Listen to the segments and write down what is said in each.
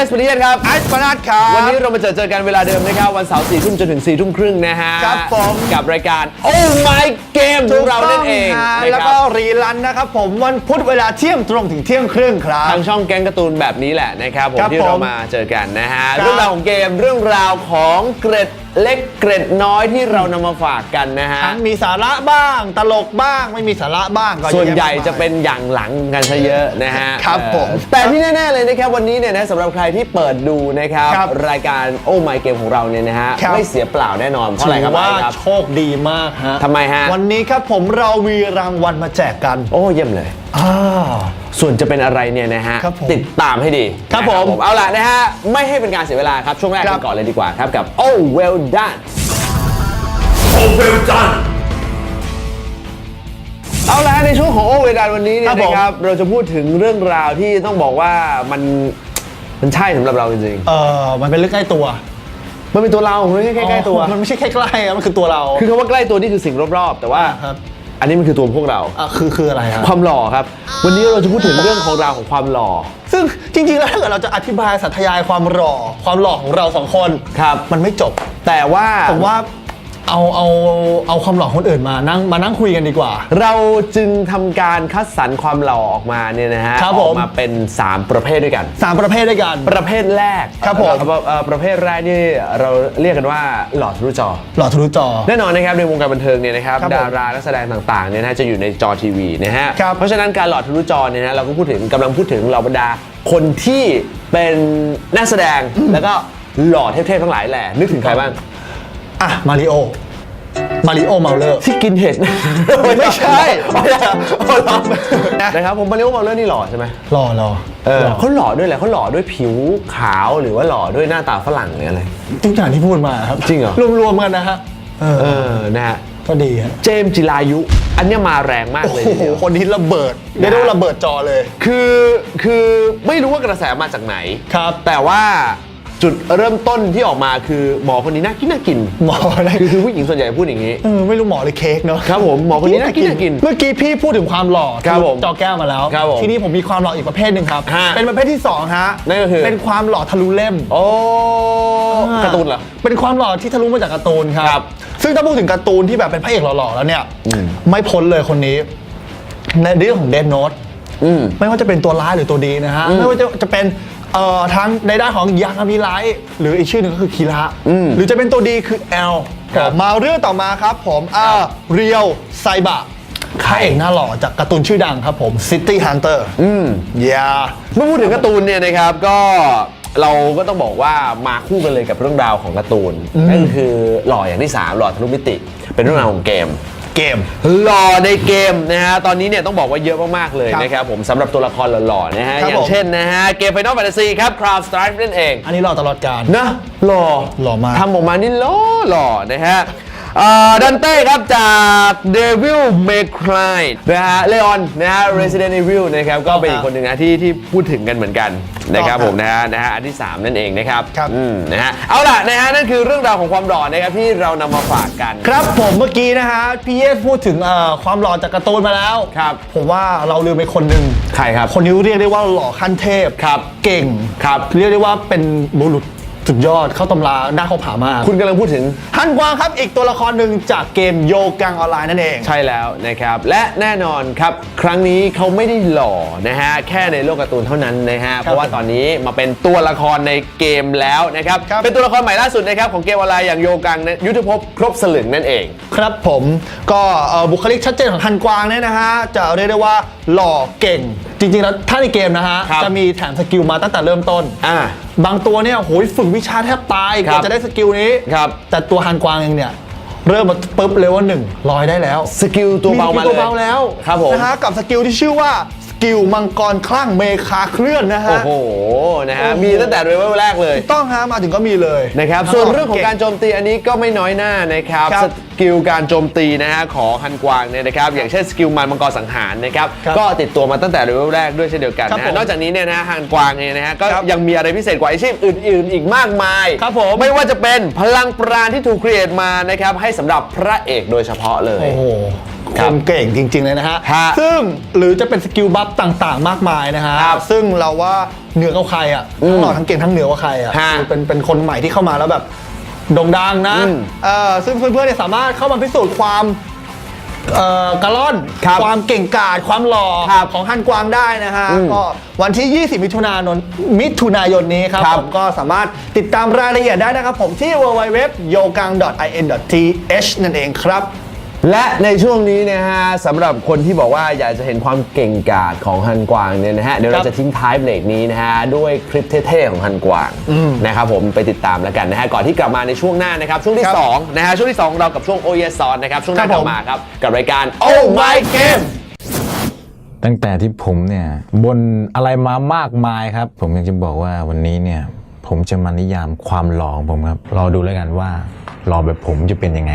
เลสปริเยนครับไอซ์ปนัดครับ วันนี้เรามาเจอเจอกันเวลาเดิมนะครับ วันเสาร์สี่ทุ่มจนถึงสี่ทุ่มครึ่งนะฮะครับผม กับรายการ Oh My Game ของเรานั่นเองถูกต้ฮะนะแล้วคก็รับรีลันนะครับผมวันพุธเวลาเที่ยงตรงถึงเที่ยงครึ่งครับ ทางช่องแก๊งการ์ตูนแบบนี้แหละนะครับผมครับที่เราผมมาเจอกันนะฮะ ครับเรื่องราวของเกมเรื่องราวของเกร็ดเล็กเกร็ดน้อยที่เรานำมาฝากกันนะฮะ ทั้งมีสาระบ้าง ตลกบ้าง ไม่มีสาระบ้างก็เยอะส่วนใหญ่แมากมายจะเป็นอย่างหลังกันซะเยอะนะฮะครับเออผมแต่ที่แน่ ๆ เลยนะครับวันนี้เนี่ยนะสำหรับใครที่เปิดดูนะครับครับรายการโอ้ My Game ของเราเนี่ยนะฮะครับ ไม่เสียเปล่าแน่นอนเพราะอะไรครับถืว่าไอ้ครับ โชคดีมากฮะทำไมฮะ วันนี้ครับผมเรามีรางวัลมาแจกกัน โอ้เยี่ยมเลย อ่า ส่วนจะเป็นอะไรเนี่ยนะฮะ ครับผมติดตามให้ดีครับนะผมเอาล่ะนะฮะ ไม่ให้เป็นการเสียเวลาครับ ช่วงแรกครักับนก่อนเลยดีกว่าครับกับ Oh Well Done Oh, well done! เอาละฮะในช่วงของ Oh Well Done วันนี้เนี่ครัยบผม นะครับเราจะพูดถึงเรื่องราวที่ต้องบอกว่ามันมันใช่สำหรับเราจริงเออมันเป็นเรื่องใกล้ตัวๆมันเป็นตัวเราไม่ใช่แค่ใกล้ตัวอ๋อมันไม่ใช่แค่ใกล้อะมันคือตัวเรา คือคำว่าใกล้ตัวนี่คือสิ่งรอบๆ แต่ว่าครับ อันนี้มันคือตัวพวกเรา อะคือคืออะไรครับ ความหล่อครับ วันนี้เราจะพูดถึงเรื่องของราวของความหล่อ ซึ่งจริงๆ แล้วถ้าเกิดเราจะอธิบายสัทยายความหล่อความหล่อของเราสองคน ครับ มันไม่จบ แต่ว่า ผมว่า เอาเอาเอาความหล่อคนอื่นมานั่งมานั่งคุยกันดีกว่า เราจึงทำการคัดสรรความหล่อออกมาเนี่ยนะฮะครับอผอกมมาเป็น 3 ประเภทด้วยกัน สามประเภทด้วยกัน ประเภทแรกครับผม เอ่อเอ่อประเภทแรกนี่เราเรียกกันว่าหล่อทะลุจอ หล่อทะลุจอ แน่นอนนะครับในวงการบันเทิงเนี่ยนะครับครับผมดารานักแสดงต่างๆเนี่ยนะฮะจะอยู่ในจอทีวีนะฮะครับเพราะฉะนั้นการหล่อทะลุจอเนี่ยนะเราก็พูดถึงกำลังพูดถึงเหล่าบรรดาคนที่เป็นนักแสดงแล้วก็หล่อเทพๆทั้งหลายแหละนึกถึงใครบ้าง อะมาริโอมาริโอเมาเลอร์ที่กินเห็ด ไม่ใช่อ๋อเหรออ๋อเหรอนะครับผมมาริโอมาเลอร์นี่หล่อใช่ไหมหล่อหล่อเออหล่อเขาหล่อด้วยอะไรเขาหล่อด้วยผิวขาวหรือว่าหล่อด้วยหน้าตาฝรั่งหรืออะไรทุกอย่างที่พูดมาครับจริงเหรอรวมๆกันนะฮะเออเออนะฮะก็ดีฮะเจมส์จิรายุ อันเนี้ยมาแรงมากโอ้เลยโหทีเดียวคนนี้ระเบิดเรียกได้ว่าระเบิดจอเลย คือคือไม่รู้ว่ากระแสมาจากไหนครับ แต่ว่า จุดเริ่มต้นที่ออกมาคือหมอคนนี้น่ากินน่ากินหมออะไรคือคือผู้หญิงส่วนใหญ่พูดอย่างนี้ เออไม่รู้หมอหรือเค้กเนาะ ครับผมหมอคนนี้น่ากินน่ากิน เมื่อกี้พี่พูดถึงความหล่อครับผมจอแก้วมาแล้วครับผมทีนี้ผมมีความหล่ออีกประเภทหนึ่งครับ ฮะเป็นประเภทที่สองฮะนั่นก็คือ เป็นความหล่อทะลุเล่ม โอ้การ์ตูนเหรอ เป็นความหล่อที่ทะลุมาจากการ์ตูนครับครับ ซึ่งถ้าพูดถึงการ์ตูนที่แบบเป็นพระเอกหล่อๆแล้วเนี่ยไม่พ้นเลยคนนี้ ในเรื่องของเดนโนต อืม ไม่ว่าจะเป็นตัวร้ายหรือตัวดีนะฮะ ไม่ว่าจะจะเป็น เอ่อทั้งในด้านของยางามิไลท์หรืออีกชื่อหนึ่งก็คือคีระอืมหรือจะเป็นตัวดีคือแอลครับ มาเรื่องต่อมาครับผมอ่าเรียวไซบะพระเอกหน้าหล่อจากการ์ตูนชื่อดังครับผม City Hunter อืมยาเมื่อพูดถึงการ์ตูนเนี่ยนะครับก็เราก็ต้องบอกว่ามาคู่กันเลยกับเรื่องราวของการ์ตูนนั่นคือหล่ออย่างที่3หล่อทะลุมิติ เป็นเรื่องราวของเกม เกม หล่อในเกมนะฮะตอนนี้เนี่ยต้องบอกว่าเยอะมากๆเลยครับนะครับผมสำหรับตัวละครหล่อๆนะฮะครับอย่างผมเช่นนะฮะเกม Final Fantasy ครับ Crown Strife นั่นเอง อันนี้หล่อตลอดการ นะหล่อหล่อมากทำออกมานี่หล่อหล่อนะฮะ ดันเต้ครับจาก Devil May Cry นะฮะเลออนนะฮะ Resident Evil นะครับก็เป็นอีกคนหนึ่งนะที่ที่พูดถึงกันเหมือนกันนะครับครับผมนะฮะนะฮะอันที่ 3 นั่นเองนะครับครับ อืมนะฮะเอาล่ะนะฮะนั่นคือเรื่องราวของความหล่อนะครับที่เรานำมาฝากกัน ครับผมเมื่อกี้นะฮะพี่เยสพูดถึงเอ่อความหล่อจากการ์ตูนมาแล้วครับ ผมว่าเราลืมไปคนหนึ่งใครครับ คนนี้เรียกได้ว่าหล่อขั้นเทพครับ เก่งครับ เรียกได้ว่าเป็นบุรุษ สุดยอดเข้าตำราหน้าเข้าผามาก คุณกำลังพูดถึงฮันกวางครับอีกตัวละครหนึ่งจากเกมโยกังออนไลน์นั่นเอง ใช่แล้วนะครับ และแน่นอนครับครั้งนี้เขาไม่ได้หล่อนะฮะแค่ในโลกการ์ตูนเท่านั้นนะฮะเพราะว่าตอนนี้มาเป็นตัวละครในเกมแล้วนะครับครับเป็นตัวละครใหม่ล่าสุดนะครับของเกมออนไลน์อย่างโยกังนะยุทธภพครบสลึงนั่นเอง ครับผมก็เอ่อบุคลิกชัดเจนของฮันกวางเนี่ยนะฮะจะเรียกได้ว่าหล่อเก่ง จริงๆแล้วถ้าในเกมนะฮะ ครับจะมีแถมสกิลมาตั้งแต่เริ่มต้น อ่าบางตัวเนี่ยโหยฝึกวิชาแทบตายกครับว่าจะได้สกิลนี้ครับ แต่ตัวฮันกวางเองเนี่ย เริ่มมาปุ๊บเลยว่าหนึ่งลอยได้แล้วสกิลตัวเบามาสเลกิลตัวยเบาแล้วครับผมนะฮะกับสกิลที่ชื่อว่าส กิลมังกรคลั่งเมคาเคลื่อนนะโอ้ฮะโห นะฮะ โอ้โห มีตั้งแต่เลเวลแรกเลย ต้องฮะมาถึงก็มีเลย นะครับ ส่วนเรื่องของการโจมตีอันนี้ก็ไม่น้อยหน้านะครับ ครับสกิลการโจมตีนะฮะของฮันกวางเนี่ยนะครับ อย่างเช่นสกิลมันมังกรสังหารนะครับ ครับก็ติดตัวมาตั้งแต่เลเวลแรกด้วยเช่นเดียวกันครับนะผฮะมนอกจากนี้เนี่ยนะฮะฮันกวางเนี่ยนะฮะ ก็ครับยังมีอะไรพิเศษกว่าอาชีพอื่น ๆ อีกมากมาย ครับผม ไม่ว่าจะเป็นพลังปราณที่ถูกครีเอทมานะครับให้สำหรับพระเอกโดยเฉพาะเลย โอ้โห คครับนเก่งจริง ๆ เลยนะฮะ ฮะซึ่งหรือจะเป็นสกิลบัฟต่างๆ มากมายนะฮะ ครับซึ่งเราว่าเหนือกว่าใครอะอืมทั้งหล่อทั้งเก่งทั้งเหนือกว่าใครอะฮะคือเป็นเป็นคนใหม่ที่เข้ามาแล้วแบบโด่งดังนะอืมเออซึ่งเพื่อนๆเนี่ยสามารถเข้ามาพิสูจน์ความเอ่อกะล่อน ครับความเก่งกาจความหล่อครับของฮันกวางได้นะฮะ อืมก็วันที่ 20 มิถุนายนมิถุนายนนี้ครับครับ ผมก็สามารถติดตามรายละเอียดได้นะครับผมที่ www.yogang.in.th นั่นเองครับ และในช่วงนี้นะฮะสำหรับคนที่บอกว่าอยากจะเห็นความเก่งกาจของฮันกวางเนี่ยนะฮะเดี๋ยวครัเราบจะทิ้งท้ายเบรกนี้นะฮะด้วยคลิปเท่ๆของฮันกวางนะครับผมไปติดตามแล้วกันนะฮะก่อนที่กลับมาในช่วงหน้านะครับช่วงที่ครับ2นะฮะช่วงที่ 2 เรากับช่วง o y s o n นะครับช่วงหน้าครับกผมลับมาครับกับรายการ Oh My Game ตั้งแต่ที่ผมเนี่ยบนอะไรมามากมายครับ ผมอยากจะบอกว่าวันนี้เนี่ยผมจะมานิยามความหล่อของผมครับรอดูแล้วกันว่าหล่อแบบผมจะเป็นยังไง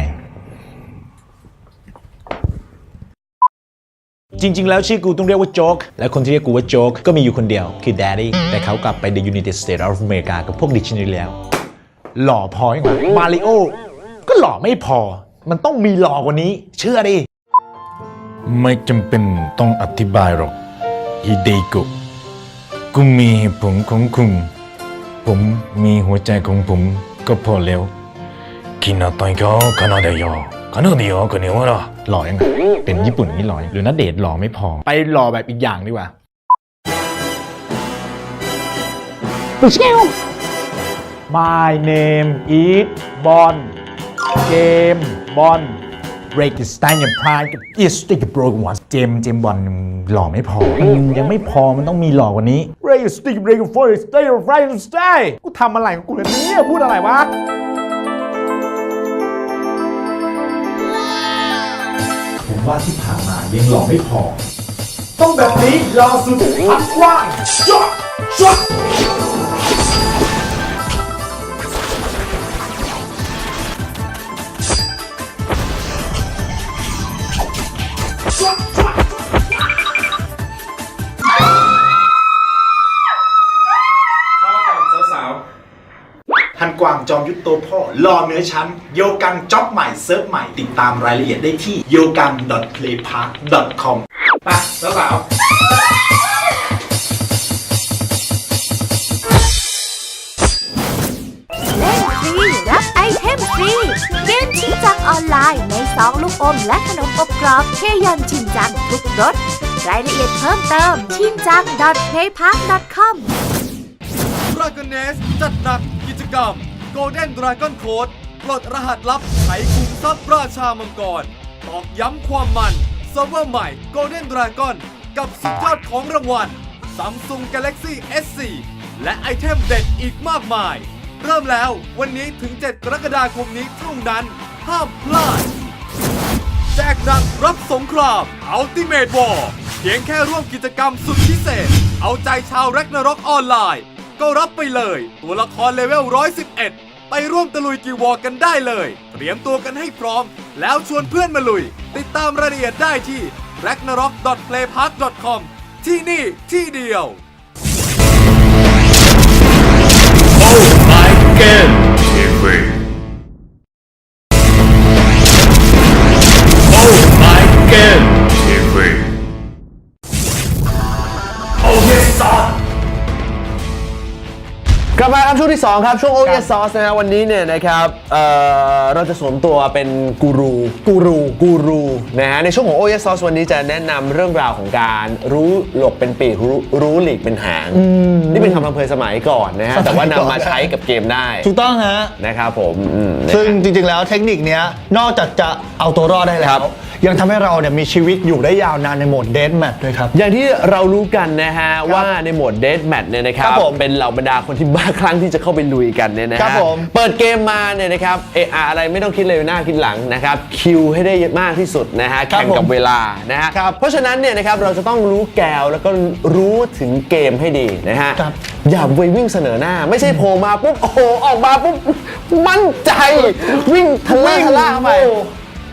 จริง ๆ แล้วชื่อกูต้องเรียกว่าโจ๊ก และคนที่เรียกกูว่าโจ๊กก็มีอยู่คนเดียว คือ Daddy แต่เขากลับไป The United States of America กับพวกดิชนีแล้ว หล่อพอยังไงมาริโอก็หล่อไม่พอ มันต้องมีหล่อกว่านี้ เชื่อดิ ไม่จำเป็นต้องอธิบายหรอกฮิเดโกะกูมีผลของคุณ ผมมีหัวใจของผมก็พอแล้วคินาตอยก็คานาเดยอคานาเดียกันเนี่ยวะล่ะ หล่อยังไงเป็นญี่ปุ่นนี่หล่อยังหรือนัดเดทหล่อไม่พอ ไปหล่อแบบอีกอย่างดีกว่า My name is Bon Game Bon Break the stand your pride is stick broken one เจมส์เจมส์บอลหล่อไม่พออืมยังไม่พอมันต้องมีหล่อกว่านี้ Break the stick break the forest stay your right stay กูทำอะไรของกูเนี่ยพูดอะไรวะ ว่าที่ผ่านมายังหล่อไม่พอ ต้องแบบนี้ลอสุดพัดกว้างช็อตช็อต ตวพ่อรอเนื้อชั้น โยกังจ็อบใหม่เซิร์ฟใหม่ ติดตามรายละเอียดได้ที่ yogang.playpark.com ไปสาวๆเล่นฟรี รับไอเทมฟรี เกมชิงจังออนไลน์ ในซองลูกอมและขนมอบกรอบเคยอนชินจังทุกรสรายละเอียดเพิ่มเติมชินจัง .playpark.com Dragon Nest จัดหนักกิจกรรม Golden Dragon Code ปลดรหัสลับไขคุมทรัพย์ราชามังกร ตอกย้ำความมันเซิร์ฟเวอร์ใหม่ Golden Dragon กับสุดยอดของรางวัล Samsung Galaxy S4 และไอเทมเด็ดอีกมากมาย เริ่มแล้ววันนี้ถึง 7 กรกฎาคมนี้เท่านั้น ห้ามพลาด แจกหนักรับสงคราม Ultimate War เพียงแค่ร่วมกิจกรรมสุดพิเศษ เอาใจชาวแร็กนารอกออนไลน์ ก็รับไปเลย ตัวละครเลเวล 111 ไปร่วมตะลุยกิววอกันได้เลย เตรียมตัวกันให้พร้อม แล้วชวนเพื่อนมาลุย ติดตามรายละเอียดได้ที่ ragnarok.playpark.com ที่นี่ที่เดียว Oh My god กลับมาครับช่วงที่ 2 ครับช่วงโอเอซอสนะฮะวันนี้เนี่ยนะครับเอ่อเราจะสวมตัวเป็นกูรูกูรูกูรูนะฮะในช่วงของโอเอซอสวันนี้จะแนะนำเรื่องราวของการรู้หลบเป็นปีกรู้รู้หลีกเป็นหาง นี่เป็นคำพังเพยสมัยก่อนนะฮะแต่ว่านำมาใช้กับเกมได้ถูกต้องฮะ นะครับผมอืมนะฮะ ซึ่งจริงๆ แล้วเทคนิคเนี้ยนอกจากจะเอาตัวรอดได้แล้ครัว บ ยังทำให้เราเนี่ยมีชีวิตอยู่ได้ยาวนานในโหมดเดนแมทด้วยครับ อย่างที่เรารู้กันนะฮะ ว่าในโหมดเด a แมทเนี่ยนะครับ ครับผมเป็นเหล่าบรรดาคนที่บ้าคลั่งที่จะเข้าไปลุยกันเนี่ยนะฮะครับผม เปิดเกมมาเนี่ยนะครับเอะอะอะไรไม่ต้องคิดเลยหน้าคิดหลังนะครับคิวให้ได้มากที่สุดนะฮะครับแข่งกับผมเวลานะฮะครับเพราะฉะนั้นเนี่ยนะครับเราจะต้องรู้แกวแล้วก็รู้ถึงเกมให้ดีนะฮะครับ อย่าไปวิ่งเสนอหน้า ไม่ใช่โผล่มาปุ๊บโอ้โหออกมาปุ๊บมั่นใจ วิ่งทะเลาะทะล่าเข้าไป โอ้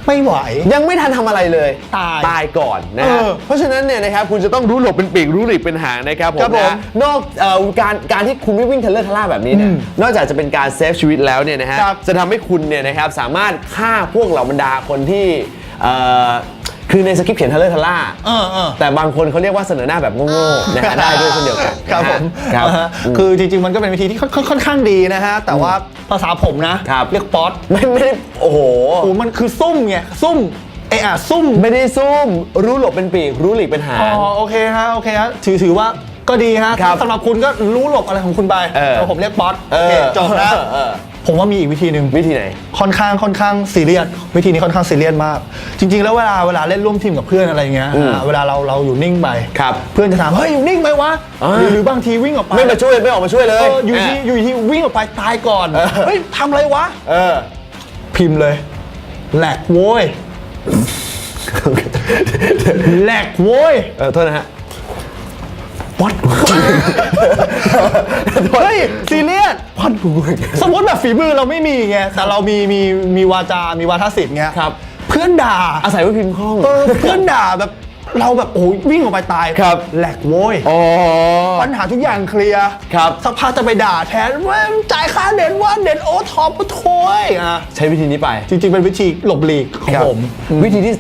ไม่ไหว ยังไม่ทันทำอะไรเลย ตาย ตายก่อนนะฮะเออเพราะฉะนั้นเนี่ยนะครับคุณจะต้องรู้หลบเป็นปีกรู้หลีกเป็นหางนะครับผมครับผม นะนอกเอ่อการการที่คุณไม่วิ่งทะเลาะทะล่าแบบนี้เนี่ยนอกจากจะเป็นการเซฟชีวิตแล้วเนี่ยนะฮะครับจะทำให้คุณเนี่ยนะครับสามารถฆ่าพวกเหล่าบรรดาคนที่เอ่อ คือในสคริปต์เขียนทะเลอร์ทะล่าเออเออแต่บางคนเขาเรียกว่าเสนอหน้าแบบโง่ๆนะฮะได้ด้วยเช่นเดียวกันครับผมครับนะฮะคือจริงๆ มันก็เป็นวิธีที่ค่อนค่อนค่อนข้างดีนะฮะ แต่ว่าภาษาผมนะ ครับ เรียกป๊อตไม่ไม่ได้โอ้โห โอ้มันคือซุ่มไง ซุ่มเอะอะซุ่มไม่ได้ซุ่มรู้หลบเป็นปีกรู้หลีกเป็นหาง อ๋อโอเคฮะ โอเคฮะ ถือถือว่าก็ดีฮะครับสำหรับคุณก็รู้หลบอะไรของคุณไปเออ แต่ผมเรียกป๊อตเอโออเคจบนะ เออเออ ผมว่ามีอีกวิธีหนึ่งวิธีไหน ค่อนข้างค่อนข้างซีเรียสวิธีนี้ค่อนข้างซีเรียสมาก จริง ๆ แล้วเวลาเวลาเล่นร่วมทีมกับเพื่อนอะไรเงี้ยอืมอ่าเวลาเราเราอยู่นิ่งไปครับเพื่อนจะถามเฮ้ยอยู่นิ่งไหมวะอ่า หรือหรือบางทีวิ่งออกไปไม่มาช่วยไม่ออกมาช่วยเลยเอออยู่ที่อยู่ที่วิ่งออกไปตายก่อนเออ เฮ้ยทำอะไรวะ เออ พิมพ์เลยแหลกโว้ยแหลกโว้ย เออโทษนะฮะ วัดเฮ้ยซีเรียสพันกูสมมติแบบฝีมือเราไม่มีไงแต่เรามีมีมีวาจา มีวาทศิลป์ไงครับ เพื่อนด่าอาศัยว่าพิมพ์คล่องเออเพื่อนด่าแบบ เราแบบโอ้ยวิ่งออกไปตายครับแหลกโว้ยอ๋อ ปัญหาทุกอย่างเคลียร์ครับ สักพักจะไปด่าแทนว่าจ่ายค่าเน็ตว่าเน็ตโอท็อปปะโถยอะใช้วิธีนี้ไป จริง ๆ เป็นวิธีหลบหลีกของครับผม วิธีที่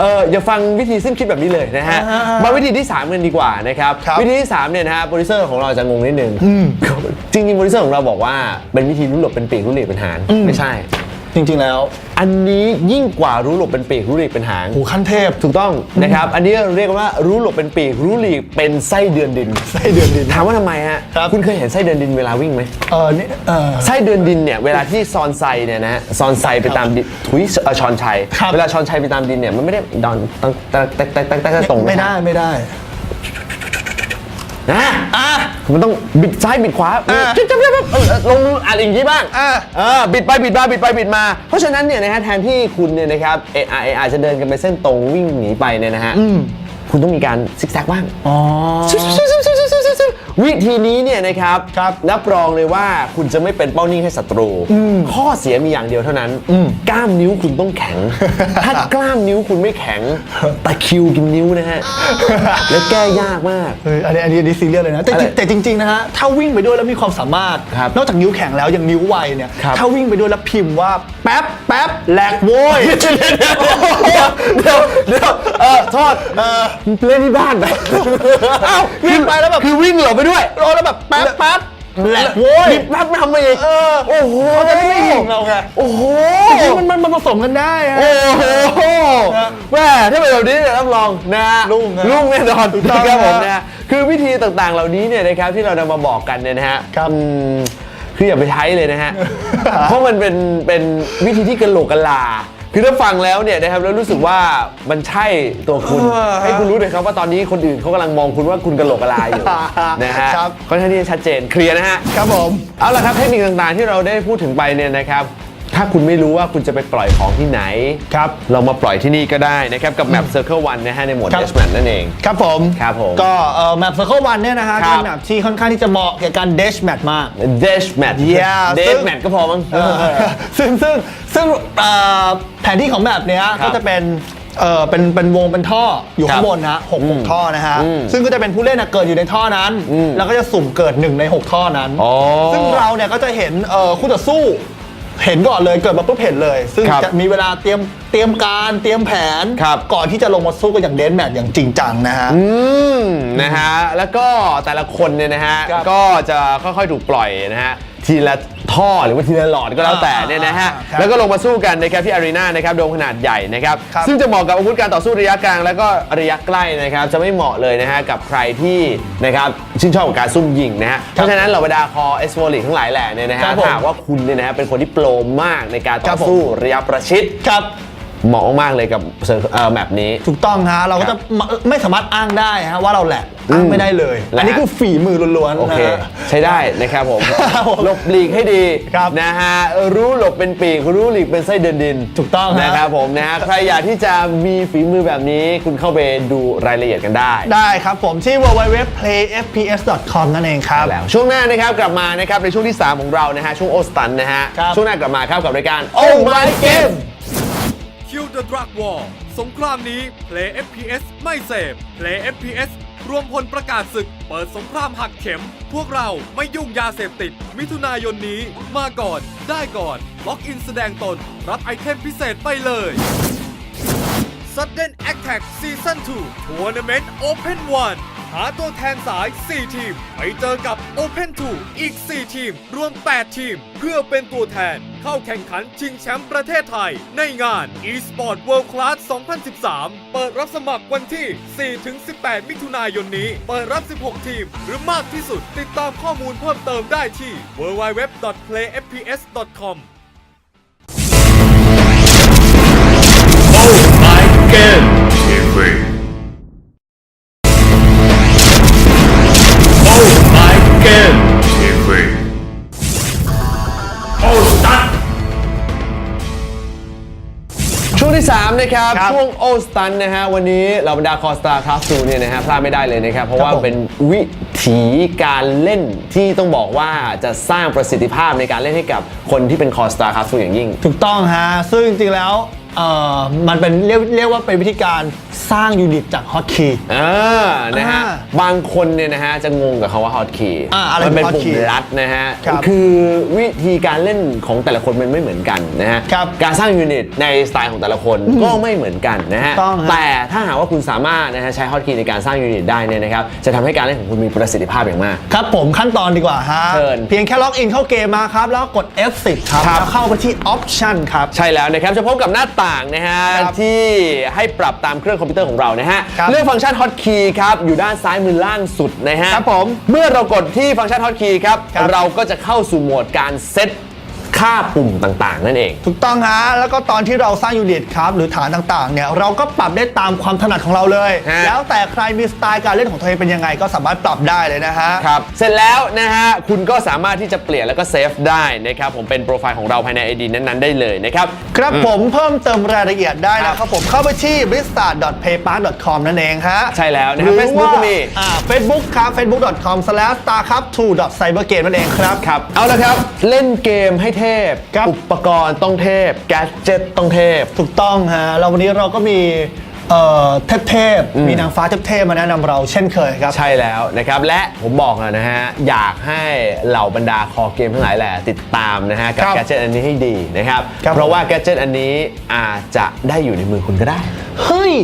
เอออย่าฟังวิธีสิ้นคิดแบบนี้เลยนะฮะอ่าฮะมาวิธีที่ 3 กันดีกว่านะครับ ครับวิธีที่ 3 เนี่ยนะฮะโปรดิวเซอร์ของเราจะงงนิดนึงจริงๆโปรดิวเซอร์ของเราบอกว่าเป็นวิธีรู้หลบเป็นปีกรู้หลีกเป็นหางไม่ใช่ จริง ๆ แล้ว อันนี้ยิ่งกว่ารู้หลบเป็นปีกรู้หลีกเป็นหางโหขั้นเทพ ถูกต้องนะครับ อันนี้เรียกว่ารู้หลบเป็นปีกรู้หลีกเป็นไส้เดือนดิน ไส้เดือนดิน ถามว่าทำไมฮะครับคุณเคยเห็นไส้เดือนดินเวลาวิ่งไหมเออนี่เออ ไส้เดือนดินเนี่ยเวลาที่ซอนไซเนี่ยนะฮะซอนไซไปตามดินถุยเอ่อชอนชัยครับ เวลาชอนชัยไปตามดินเนี่ยมันไม่ได้ดอนตั้งตั้งตั้งตั้งตั้งตั้งตรงไม่ได้ไม่ได้ นะอะ มันต้องบิดซ้ายบิดขวาอ่าจิ๊บจิ๊บจิ๊บจิ๊บเออลงอ่านอย่างนี้บ้างอ่าเออบิดไปบิดมาบิดไปบิดมา เพราะฉะนั้นเนี่ยนะฮะแทนที่คุณเนี่ยนะครับเอไออาจจะเดินกันไปเส้นตรงวิ่งหนีไปเนี่ยนะฮะ คุณต้องมีการซิกแซกบ้างอ๋อ วิธีนี้เนี่ยนะครับครับรับรองเลยว่าคุณจะไม่เป็นเป้านิ่งให้ศัตรู ข้อเสียมีอย่างเดียวเท่านั้น กล้ามนิ้วคุณต้องแข็ง ถ้ากล้ามนิ้วคุณไม่แข็งตะคริวกินนิ้วนะฮะ แล้วแก้ยากมากเฮ้ยอันนี้อันนี้อันนี้ซีเรียสเลยนะแต่อะไรแต่จริงๆนะฮะถ้าวิ่งไปด้วยแล้วมีความสามารถ ครับนอกจากนิ้วแข็งแล้วยังนิ้วไวเนี่ยครับ ถ้าวิ่งไปด้วยแล้วพิมพ์ว่าแป๊บแป๊บแหลกโว้ยเดี๋ยวเดี๋ยวเดี๋ยวเออโทษเออเล่นที่บ้านไปอ้าววิ่งไปแล้วแบบคือวิ่งหลบไปด้วยรอแล้วแบบแป๊บแป๊บแหลกโว้ยรีบแป๊บทำมาอีกเออโอ้โหเขาจะได้ไม่ยิงเราไงโอ้โหจริงๆมันมันมันผสมกันได้ฮะโอ้โหแม่ถ้าเป็นแบบนี้เนี่ยรับรองนะฮะรุ่งนะรุ่งแน่นอนถูกต้องนะครับผมนะนะฮะคือวิธีต่างๆเหล่านี้เนี่ยนะครับที่เรานำมาบอกกันเนี่ยนะฮะครับอืม คืออย่าไปใช้เลยนะฮะ เพราะมันเป็นเป็นวิธีที่กระโหลกกะลา คือถ้าฟังแล้วเนี่ยนะครับแล้วรู้สึกว่ามันใช่ตัวคุณ ให้คุณรู้เลยครับว่าตอนนี้คนอื่นเขากำลังมองคุณว่าคุณกระโหลกกะลาอยู่นะฮะครับค่อนข้างที่จะชัดเจนเคลียร์นะฮะ ครับผม เอาละครับเทคนิคต่างๆที่เราได้พูดถึงไปเนี่ยนะครับ ถ้าคุณไม่รู้ว่าคุณจะไปปล่อยของที่ไหน ครับ เรามาปล่อยที่นี่ก็ได้นะครับ กับ Map Circle 1นะฮะในหมวด ครับ Dashman นั่นเอง ครับผมครับผมก็เอ่อแมป Circle One เนี่ยนะฮะครับ เป็นแมปที่ค่อนข้างที่จะเหมาะแก่การ dash match มาก Dashman Yeah ซึ่ง Dashman ก็พอมั้ง ซึ่งซึ่งซึ่งเอ่อแผนที่ของแมปเนี้ยครับก็จะเป็นเอ่อเป็นเป็นวงเป็นท่ออยู่ครับข้างบนนะหกหกท่อนะฮะ อืมซึ่งก็จะเป็นผู้เล่นนะเกิดอยู่ในท่อนั้นอืมแล้วก็จะสุ่มเกิดหนึ่งใน6ท่อนั้น อ๋อซึ่งเราเนี่ยก็จะเห็นเอ่อคู่ต่อสู้ เห็นก่อนเลยเกิดมาปุ๊บเห็นเลย ซึ่งครับจะมีเวลาเตรียมเตรียมการเตรียมแผน ครับก่อนที่จะลงมาสู้กันอย่างเดนแมทอย่างจริงจังนะฮะอืมนะฮะแล้วก็แต่ละคนเนี่ยนะฮะครับก็จะค่อยๆถูกปล่อยนะฮะทีละ ท่อหรือว่าทีละหลอดก็แล้วแต่เนี่ยนะฮะ ครับแล้วก็ลงมาสู้กันนะครับที่อารีนานะครับโดมขนาดใหญ่นะครับ ครับ ซึ่งจะเหมาะกับอาวุธการต่อสู้ระยะกลาง แล้วก็ระยะใกล้นะครับ จะไม่เหมาะเลยนะฮะกับใครที่นะครับชื่นชอบกับการซุ่มยิงนะฮะ เพราะฉะนั้นเหล่าบรรดาคอเอสโวลิกทั้งหลายแหล่เนี่ยนะครัฮะบผมถ้าหากว่าคุณเนี่ยนะฮะเป็นคนที่โปรมากในการคต่รัอบผม สู้ระยะประชิด ครับ เหมาะมากๆเลยกับเซอร์เอ่อแมปนี้ ถูกต้องฮะเราก็ครัจะบไม่ไม่สามารถอ้างได้ฮะว่าเราแหลกอ้างไม่ได้เลยแหลกอันนี้คือฝีมือล้วนๆโอเคนะฮะใช้ได้นะครับผมครับผมหลบหลีกให้ดีครับนะฮะรู้หลบเป็นปีกรู้หลีกเป็นไส้เดินดิน ถูกต้องฮะนะครับผมนะฮะใครอยากที่จะมีฝีมือแบบนี้ คุณเข้าไปดูรายละเอียดกันได้ ได้ครับผมที่ www.playfps.com นั่นเองครับแล้วช่วงหน้านะครับกลับมานะครับในช่วงที่ 3 ของเรานะฮะช่วงโอสตันนะฮะครับช่วงหน้ากลับมาครับกับรายการ Oh My Game Kill the Drug War สงครามนี้ Play FPS ไม่เสพ Play FPS รวมพลประกาศศึก เปิดสงครามหักเข็ม พวกเราไม่ยุ่งยาเสพติด มิถุนายนนี้ มาก่อน ได้ก่อนล็อกอินแสดงตน รับไอเทมพิเศษไปเลย Sudden Attack Season 2 Tournament Open 1 หาตัวแทนสาย 4 ทีม ไปเจอกับ Open 2 อีก 4 ทีม รวม 8 ทีม เพื่อเป็นตัวแทน เข้าแข่งขันชิงแชมป์ประเทศไทย ในงาน eSport World Class 2013 เปิดรับสมัครวันที่ 4-18 มิถุนายนนี้ เปิดรับ 16 ทีม หรือมากที่สุด ติดตามข้อมูลเพิ่มเติมได้ที่ www.playfps.com 3 นะครับ ครับช่วงโอสตันนะฮะ วันนี้เหล่าบรรดาคอสตาคราฟซูเนี่ยนะฮะพลาดไม่ได้เลยนะครับ เพราะว่าครับผม เป็นวิถีการเล่นที่ต้องบอกว่าจะสร้างประสิทธิภาพในการเล่นให้กับคนที่เป็นคอสตาคราฟซูอย่างยิ่ง ถูกต้องฮะ ซึ่งจริงๆแล้ว เอ่อมันเป็นเรียกเรียกว่าเป็นวิธีการสร้างยูนิตจากฮอตคีย์ อ่านะฮะ อ่าบางคนเนี่ยนะฮะ จะงงกับคาว่าฮอตคีย์อ่าอะไรมันเป็นคือปุ่ม hotkey ลัดนะฮะครับคือวิธีการเล่นของแต่ละคนมันไม่เหมือนกันนะฮะ ครับการสร้างยูนิตในสไตล์ของแต่ละคนก็ไม่เหมือนกันนะฮะ ต้องฮะแต่ถ้าหากว่าคุณสามารถนะฮะใช้ฮอตคีย์ในการสร้างยูนิตได้เนี่ยนะครับ จะทำให้การเล่นของคุณมีประสิทธิภาพอย่างมาก ครับผมขั้นตอนดีกว่าฮะเชิญเพียงแค่ล็อกอินเข้าเกมมาครับ แล้วก็กด F10 ครับครับ แล้วเข้าไปที่ Option ครับ ใช่แล้วนะครับ จะพบกับหน้าต่างนะฮะครับที่ให้ปรับตามเครื่องคอมพิวเตอร์ของเรานะฮะครับเลือกฟังก์ชันฮอตคีย์ครับอยู่ด้านซ้ายมือล่างสุดนะฮะครับผมเมื่อเรากดที่ฟังก์ชันฮอตคีย์ครับครับ เราก็จะเข้าสู่โหมดการเซต ค่าปุ่มต่างๆ นั่นเอง ถูกต้องฮะแล้วก็ตอนที่เราสร้างยูนิตครับหรือฐานต่างๆเนี่ยเราก็ปรับได้ตามความถนัดของเราเลย ฮะ แล้วแต่ใครมีสไตล์การเล่นของตัวเองเป็นยังไงก็สามารถปรับได้เลยนะฮะ ครับ เสร็จแล้วนะฮะ คุณก็สามารถที่จะเปลี่ยนแล้วก็เซฟได้นะครับ ผมเป็นโปรไฟล์ของเราภายใน ID นั้นๆ ได้เลยนะครับ ครับผมเพิ่มเติมรายละเอียดได้ครันะบครับผมเข้าไปที่ b r i s t a r p a y p a r k c o m นั่นเองฮะใช่แล้วนะหครับรือ Facebook ว่าก็มีอ่า Facebook ครับ facebook.com/starcraft2.cybergame นั่นเองครับ ครับ เอาละครับ เล่นเกมให้เทพครับ อุปกรณ์ต้องเทพ แกดเจ็ตต้องเทพ ถูกต้องฮะแล้ววันนี้เราก็มี เอ่อเทพๆมีนางฟ้าเทพๆมาแนะนำเราเช่นเคยครับ ใช่แล้วนะครับ และผมบอกเลยนะฮะ อยากให้เหล่าบรรดาคอเกมทั้งหลายแหละติดตามนะฮะ กับครับแกดเจ็ตอันนี้ให้ดีนะครับ ครับ เพราะว่าแกดเจ็ตอันนี้อาจจะได้อยู่ในมือคุณก็ได้ เฮ้ย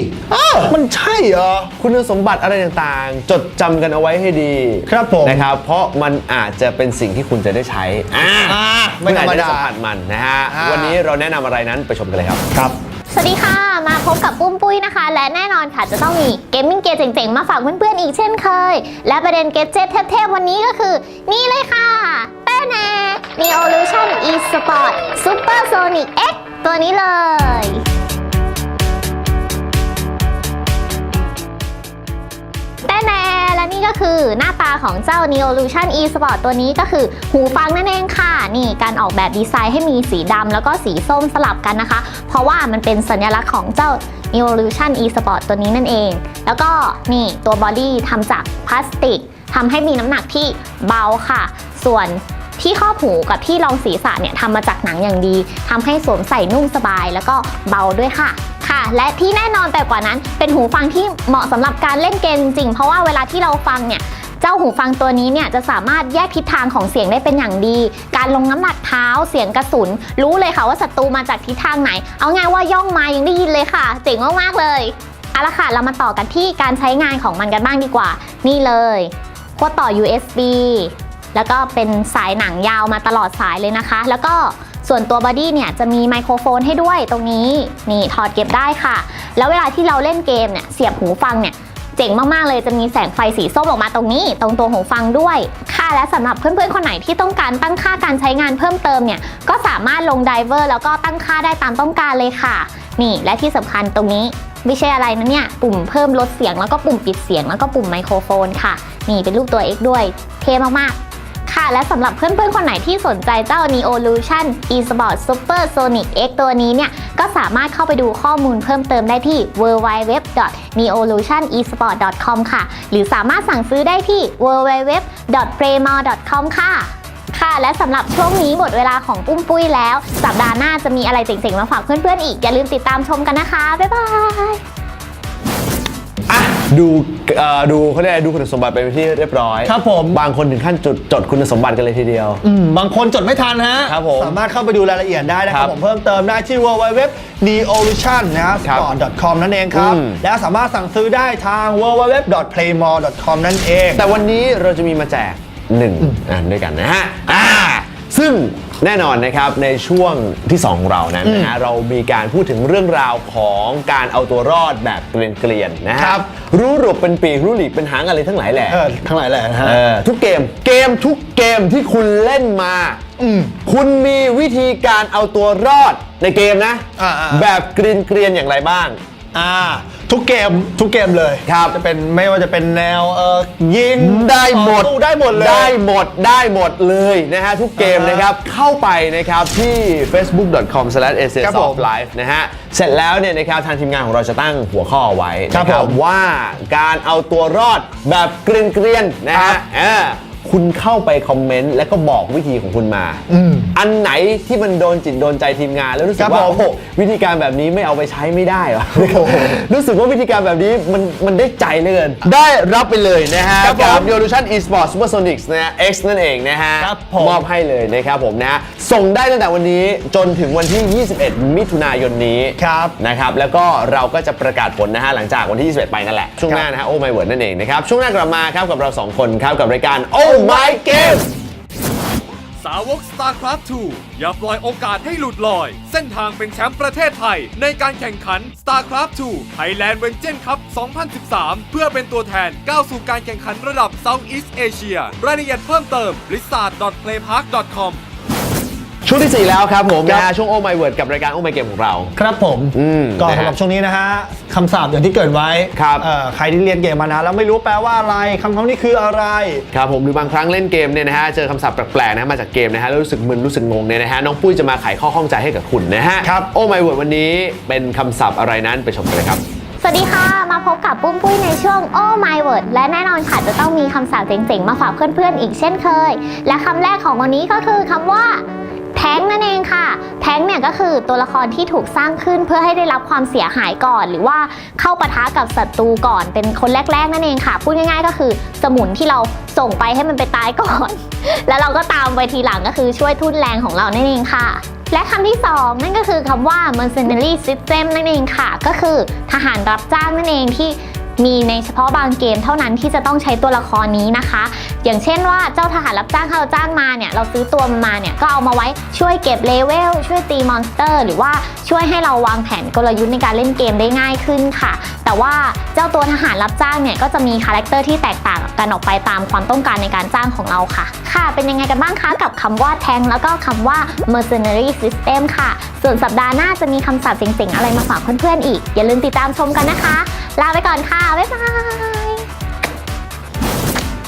มันใช่เหรอ คุณสมบัติอะไรต่างๆ จดจำกันเอาไว้ให้ดีครับผมนะครับ เพราะมันอาจจะเป็นสิ่งที่คุณจะได้ใช้อ่าอ่าไม่ธรรมดา คุณอจจะสัมผัสมันนะฮะ อ่า วันนี้เราแนะนำอะไรนั้นไปชมกันเลยครับ ครับ สวัสดีค่ะ มาพบกับปุ้มปุ้ยนะคะ และแน่นอนค่ะจะต้องมีเกมมิ่งเกมเจ๋งๆ มาฝากเพื่อนๆอีกเช่นเคย และประเด็นเกจเจ็ตเทพๆวันนี้ก็คือ นี่เลยค่ะแป้แน่ Neolution eSport Super Sonic X ตัวนี้เลย แต่แน่และนี่ก็คือหน้าตาของเจ้า Neolution eSport ตัวนี้ก็คือหูฟังนั่นเองค่ะ นี่การออกแบบดีไซน์ให้มีสีดำแล้วก็สีส้มสลับกันนะคะ เพราะว่ามันเป็นสัญลักษณ์ของเจ้า Neolution eSport ตัวนี้นั่นเอง แล้วก็นี่ตัวบอดี้ทำจากพลาสติกทำให้มีน้ำหนักที่เบาค่ะ ส่วนที่ครอบหูกับที่รองศีรษะเนี่ยทำมาจากหนังอย่างดีทำให้สวมใส่นุ่มสบายแล้วก็เบาด้วยค่ะ และที่แน่นอนไปกว่านั้น เป็นหูฟังที่เหมาะสำหรับการเล่นเกมจริงเพราะว่าเวลาที่เราฟังเนี่ยเจ้าหูฟังตัวนี้เนี่ยจะสามารถแยกทิศทางของเสียงได้เป็นอย่างดี การลงน้ำหนักเท้าเสียงกระสุน รู้เลยค่ะว่าศัตรูมาจากทิศทางไหน เอาง่ายว่าย่องมายังได้ยินเลยค่ะ เจ๋งมากๆเลยเอาละค่ะเรามาต่อกันที่การใช้งานของมันกันบ้างดีกว่า นี่เลยขั้วต่อ USB แล้วก็เป็นสายหนังยาวมาตลอดสายเลยนะคะ แล้วก็ ส่วนตัวบอดี้เนี่ยจะมีไมโครโฟนให้ด้วยตรงนี้นี่ถอดเก็บได้ค่ะ แล้วเวลาที่เราเล่นเกมเนี่ยเสียบหูฟังเนี่ยเจ๋งมากๆเลยจะมีแสงไฟสีส้มออกมาตรงนี้ ตรงตัวหูฟังด้วย ค่ะและสำหรับเพื่อนๆคนไหนที่ต้องการตั้งค่าการใช้งานเพิ่มเติมเนี่ยก็สามารถลงไดเวอร์แล้วก็ตั้งค่าได้ตามต้องการเลยค่ะ นี่และที่สำคัญตรงนี้ไม่ใช่อะไรนะเนี่ยปุ่มเพิ่มลดเสียงแล้วก็ปุ่มปิดเสียงแล้วก็ปุ่มไมโครโฟนค่ะ นี่เป็นรูปตัว X ด้วย เท่มากๆ ค่ะ และสำหรับเพื่อนๆ คนไหนที่สนใจเจ้า Neolution eSport Super Sonic X ตัวนี้เนี่ย ก็สามารถเข้าไปดูข้อมูลเพิ่มเติมได้ที่ www.neolutionesport.com ค่ะ หรือสามารถสั่งซื้อได้ที่ www.playmore.com ค่ะค่ะ และสำหรับช่วงนี้หมดเวลาของปุ้มปุ้ยแล้ว สัปดาห์หน้าจะมีอะไรเจ๋งๆ มาฝากเพื่อนๆ อีก อย่าลืมติดตามชมกันนะคะ บ๊ายบาย ดูเอ่อดูเขาเรียกอะไรดูคุณสมบัติไปเป็นที่เรียบร้อยครับผม บางคนถึงขั้นจดจดคุณสมบัติกันเลยทีเดียว อืมบางคนจดไม่ทันฮะ ครับผม สามารถเข้าไปดูรายละเอียดได้นะคครัรับบผมเพิ่มเติมได้ที่ www neolution นะฮะครับ sport.com นั่นเองครับ อืม และสามารถสั่งซื้อได้ทาง www.playmore.com นั่นเอง แต่วันนี้เราจะมีมาแจกหนึ่งอันด้วยกันนะฮะอ่าซึ่ง แน่นอนนะครับในช่วงที่ 2 ของเรานั้นนะฮะเรามีการพูดถึงเรื่องราวของการเอาตัวรอดแบบเกลียนๆนะฮะครับรู้หลบเป็นปีกรู้หลีกเป็นหางอะไรทั้งหลายแหละ เออทั้งหลายแหละนะฮะ เออทุกเกมเกมทุกเกมที่คุณเล่นมาคุณมีวิธีการเอาตัวรอดในเกมนะ อ่าๆแบบเกรียนๆอย่างไรบ้าง อ่าทุกเกมทุกเกมเลยครับจะเป็นไม่ว่าจะเป็นแนวเออยิงได้หมดต่อสู้ได้หมดเลยได้หมดได้หมดเลยนะฮะทุกเกมอ่าฮะนะครับเข้าไปนะครับที่ facebook.com/s ครับผม live นะฮะเสร็จแล้วเนี่ยนะครับทางทีมงานของเราจะตั้งหัวข้อเอาไว้ครับนะผมว่าการเอาตัวรอดแบบเกรียนๆนะครัฮะบเออ คุณเข้าไปคอมเมนต์แล้วก็บอกวิธีของคุณมา อันไหนที่มันโดนจิตโดนใจทีมงาน แล้วรู้สึครักบว่าผมโอ้โหวิธีการแบบนี้ไม่เอาไปใช้ไม่ได้เหรอ รู้สึกว่าวิธีการแบบนี้มันมันได้ใจเหลยเกิน ได้รับไปเลยนะฮะครับผมกับ Evolution Esports Supersonics นะฮะ X นั่นเองนะฮะครับผมมอบให้เลยนะครับผมนะฮะส่งได้ตั้งแต่วันนี้จนถึงวันที่ 21 มิถุนายนนี้ครับนะครับ แล้วก็เราก็จะประกาศผลนะฮะหลังจากวันที่ 21 ไปนั่นแหละ ช่วงหน้านะฮะ Oh My Word นั่นเองนะครับ ช่วงหน้ากลับมาครับกับเรา 2 คนครับกับรายการ Oh My Game สาวก StarCraft 2 อย่าปล่อยโอกาสให้หลุดลอย เส้นทางเป็นแชมป์ประเทศไทย ในการแข่งขัน StarCraft 2 Thailand v e n g e a n Cup 2013 เพื่อเป็นตัวแทนก้าวสู่การแข่งขันระดับ Southeast Asia รายละเอียดเพิ่มเติม blizzard.playpark.com ช่วงที่ 4 แล้วครับผมครับนะฮะช่วง Oh My Word กับรายการ Oh My Game ของเรา ครับผมอืมก็นะฮะสำหรับช่วงนี้นะฮะคำสาปอย่างที่เกริดไว้ครับ เอ่อใครที่เรียนเกมมานานแล้วไม่รู้แปลว่าอะไรคำคำนี้คืออะไร ครับผมหรือบางครั้งเล่นเกมเนี่ยนะฮะเจอคำศัพท์แปลกๆนะมาจากเกมนะฮะแล้วรู้สึกมึนรู้สึกงงเนี่ยนะฮะน้องปุ้ยจะมาไขข้อข้องใจให้กับคุณนะฮะครับ โอ้ My Word วันนี้เป็นคำศัพท์อะไรนั้นไปชมกันเลยครับ สวัสดีค่ะ มาพบกับปุ้มปุ้ยในช่วง Oh My Word และแน่นอนค่ะจะต้องมีคำศัพท์เจ๋งๆ มาฝากเพื่อนๆ อีกเช่นเคย และคำแรกของวันนี้ก็คือคำว่าแท้ งนั่นเองค่ะ แท้งเนี่ยก็คือตัวละครที่ถูกสร้างขึ้นเพื่อให้ได้รับความเสียหายก่อน หรือว่าเข้าปะทะกับศัตรูก่อนเป็นคนแรก ๆ นั่นเองค่ะ พูดง่ายๆ ก็คือสมุนที่เราส่งไปให้มันไปตายก่อน แล้วเราก็ตามไปทีหลังก็คือช่วยทุ่นแรงของเรานั่นเองค่ะและคำที่สองนั่นก็คือคำว่า mercenary system นั่นเองค่ะ ก็คือทหารรับจ้างนั่นเองที่ มีในเฉพาะบางเกมเท่านั้นที่จะต้องใช้ตัวละครนี้นะคะ อย่างเช่นว่าเจ้าทหารรับจ้างที่เราจ้างมาเนี่ยเราซื้อตัวมันมาเนี่ยก็เอามาไว้ช่วยเก็บเลเวลช่วยตีมอนสเตอร์ หรือว่าช่วยให้เราวางแผนกลยุทธ์ในการเล่นเกมได้ง่ายขึ้นค่ะ แต่ว่าเจ้าตัวทหารรับจ้างเนี่ยก็จะมีคาแรคเตอร์ที่แตกต่างกันออกไปตามความต้องการในการจ้างของเราค่ะ ค่ะเป็นยังไงกันบ้างคะกับคำว่าแทงแล้วก็คำว่า mercenary system ค่ะ ส่วนสัปดาห์หน้าจะมีคำศัพท์เจ๋งๆ อะไรมาฝากเพื่อนๆอีก อย่าลืมติดตามชมกันนะคะ ลาไปก่อนค่ะบ๊ายบาย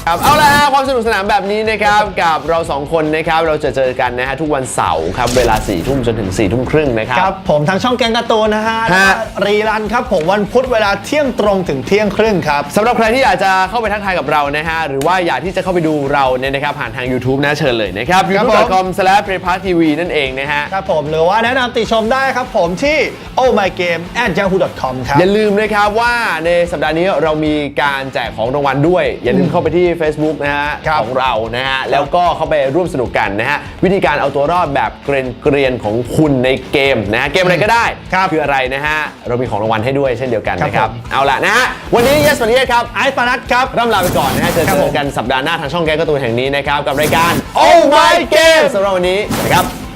ครับเอาละฮะความสนุกสนานแบบนี้นะครับกับเราสองคนนะครับเราจะเจอกันนะฮะทุกวันเสาร์ครับเวลา4ี่ทุ่มจนถึง4ี่ทุ่มครึ่งนะคครัรับบผมทางช่องแกงการ์ตูนนะฮะฮะ และรีรันครับผมวันพุธเวลาเที่ยงตรงถึงเที่ยงครึ่งครับ สำหรับใครที่อยากจะเข้าไปทักทายกับเรานะฮะ หรือว่าอยากที่จะเข้าไปดูเราเนี่ยนะครับ ผ่านทาง YouTube นะเชิญเลยนะครับ ครับผม youtube.com/playparktv นั่นเองนะฮะ ครับผมหรือว่าแนะนำติชมได้ครับผมที่ oh my game at yahoo.com ครับ อย่าลืมนะครับว่าในสัปดาห์นี้เรามีการแจกของรางวัลด้วย อย่าลืมเข้าไปที่ Facebook นะฮะครับของเรานะฮะแล้วก็เข้าไปร่วมสนุกกันนะฮะวิธีการเอาตัวรอดแบบเกรียนเกรียนๆของคุณในเกมนะฮะเกมอะไรก็ได้ครับคืออะไรนะฮะเรามีของรางวัลให้ด้วยเช่นเดียวกันครับนะครับผมเอาละนะฮะวันนี้ yes วันนี้ครับไอซ์ปานัทครับร่ำลาไปก่อนนะฮะเจอครับเจผอมกันสัปดาห์หน้าทางช่องแก๊กการ์ตูนแห่งนี้นะครับกับรายการ Oh My Game สำหรับวันนี้สวัสดีครับ